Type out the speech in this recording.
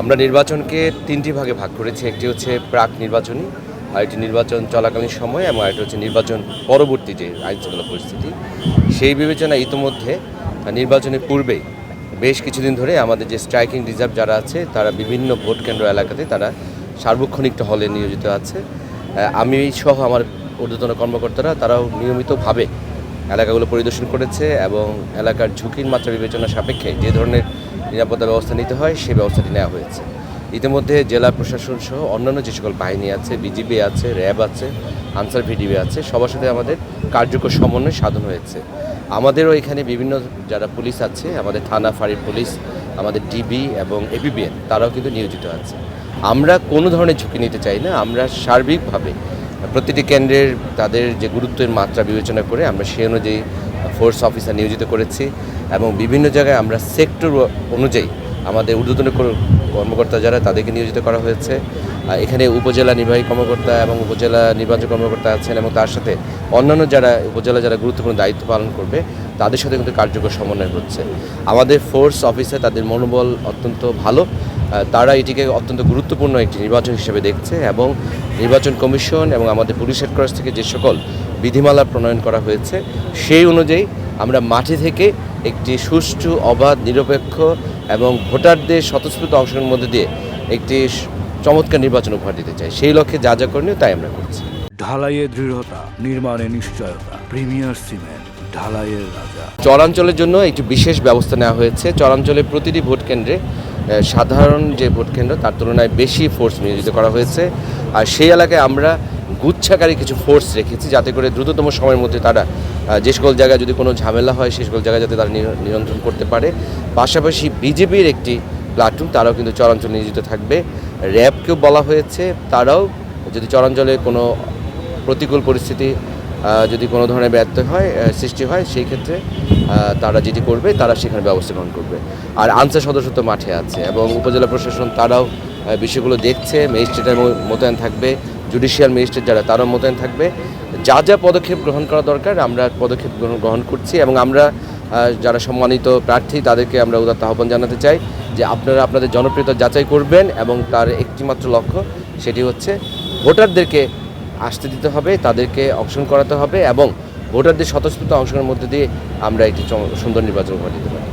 আমরা নির্বাচনকে তিনটি ভাগে ভাগ করেছি। একটি হচ্ছে প্রাক নির্বাচনী, আর একটি নির্বাচন চলাকালীন সময় এবং আরেকটি হচ্ছে নির্বাচন পরবর্তী যে আইনশৃঙ্খলা পরিস্থিতি। সেই বিবেচনা ইতিমধ্যে নির্বাচনের পূর্বেই বেশ কিছুদিন ধরে আমাদের যে স্ট্রাইকিং রিজার্ভ যারা আছে, তারা বিভিন্ন ভোট কেন্দ্র এলাকাতে তারা সার্বক্ষণিক হলে নিয়োজিত আছে। আমি সহ আমার ঊর্ধ্বতন কর্মকর্তারা তারাও নিয়মিতভাবে এলাকাগুলো পরিদর্শন করেছে এবং এলাকার ঝুঁকির মাত্রা বিবেচনা সাপেক্ষে যে ধরনের নিরাপত্তা ব্যবস্থা নিতে হয় সেই ব্যবস্থাটি নেওয়া হয়েছে। ইতিমধ্যে জেলা প্রশাসন সহ অন্যান্য যে সকল বাহিনী আছে, বিজিবি আছে, র্যাব আছে, আনসার ভিডিবি আছে, সবার সাথে আমাদের কার্যকর সমন্বয় সাধন হয়েছে। আমাদেরও এখানে বিভিন্ন যারা পুলিশ আছে, আমাদের থানা, ফাঁড়ির পুলিশ, আমাদের ডিবি এবং এপিবিএন, তারাও কিন্তু নিয়োজিত আছে। আমরা কোনো ধরনের ঝুঁকি নিতে চাই না, আমরা সার্বিকভাবে প্রতিটি কেন্দ্রের তাদের যে গুরুত্বের মাত্রা বিবেচনা করে আমরা সেই অনুযায়ী ফোর্স অফিসার নিয়োজিত করেছি এবং বিভিন্ন জায়গায় আমরা সেক্টর অনুযায়ী আমাদের ঊর্ধ্বতন কর- কর্মকর্তা যারা, তাদেরকে নিয়োজিত করা হয়েছে। এখানে উপজেলা নির্বাহী কর্মকর্তা এবং উপজেলা নির্বাচন কর্মকর্তা আছেন এবং তার সাথে অন্যান্য যারা, উপজেলা যারা গুরুত্বপূর্ণ দায়িত্ব পালন করবে, তাদের সাথে কিন্তু কার্যকর সমন্বয় হচ্ছে। আমাদের ফোর্স অফিসে তাদের মনোবল অত্যন্ত ভালো। তারা এটিকে অত্যন্ত গুরুত্বপূর্ণ একটি নির্বাচন হিসেবে দেখছে এবং নির্বাচন কমিশন এবং আমাদের পুলিশ হেডকোয়ার্টার্স থেকে যে সকল বিধিমালা প্রণয়ন করা হয়েছে। সেই অনুযায়ী আমরা মাঠে থেকে একটি সুষ্ঠু অবাধ নিরপেক্ষ এবং ভোটারদের স্বতঃস্ফূর্ত অংশের মধ্যে দিয়ে একটি চমৎকার নির্বাচন উপহার দিতে চাই। সেই লক্ষ্যে যা যা করণীয় তাই আমরা করছি। ঢালাইয়ে দৃঢ়তা নির্মাণে নিশ্চয়তা প্রিমিয়ার সিমেন্ট ঢালাইয়ের রাজা। চরাঞ্চলের জন্য একটি বিশেষ ব্যবস্থা নেওয়া হয়েছে। চরাঞ্চলের প্রতিটি ভোট কেন্দ্রে সাধারণ যে ভোট কেন্দ্র তার তুলনায় বেশি ফোর্স নিয়োজিত করা হয়েছে। আর সেই এলাকায় আমরা গুচ্ছাকারী কিছু ফোর্স রেখেছি যাতে করে দ্রুততম সময়ের মধ্যে তারা যে সকল জায়গায় যদি কোনো ঝামেলা হয়, সে সকল জায়গায় যাতে তারা নিয়ন্ত্রণ করতে পারে। পাশাপাশি বিজেপির একটি প্লাটুন তারাও কিন্তু চরাঞ্চলে নিয়োজিত থাকবে। র্যাবকেও বলা হয়েছে, তারাও যদি চরাঞ্চলে কোনো প্রতিকূল পরিস্থিতি যদি কোনো ধরনের ব্যর্থ হয় সৃষ্টি হয়, সেই ক্ষেত্রে তারা যেটি করবে, তারা সেখানে ব্যবস্থা গ্রহণ করবে। আর আনসার সদস্য তো মাঠে আছে এবং উপজেলা প্রশাসন, তারাও বিষয়গুলো দেখছে ম্যাজিস্ট্রেটের মোতায়েন থাকবে। জুডিশিয়াল ম্যাজিস্ট্রেট যারা, তারাও মোতায়েন থাকবে। যা যা পদক্ষেপ গ্রহণ করা দরকার, আমরা পদক্ষেপ গ্রহণ করছি এবং আমরা যারা সম্মানিত প্রার্থী, তাদেরকে আমরা উদাত্ত আহ্বান জানাতে চাই যে আপনারা আপনাদের জনপ্রিয়তা যাচাই করবেন এবং তার একটিমাত্র লক্ষ্য, সেটি হচ্ছে ভোটারদেরকে আসতে দিতে হবে, তাদেরকে অংশগ্রহণ করাতে হবে এবং ভোটারদের স্বতঃস্ফূর্ত অংশগ্রহণের মধ্যে দিয়ে আমরা একটি সুন্দর নির্বাচন করে দিতে পারি।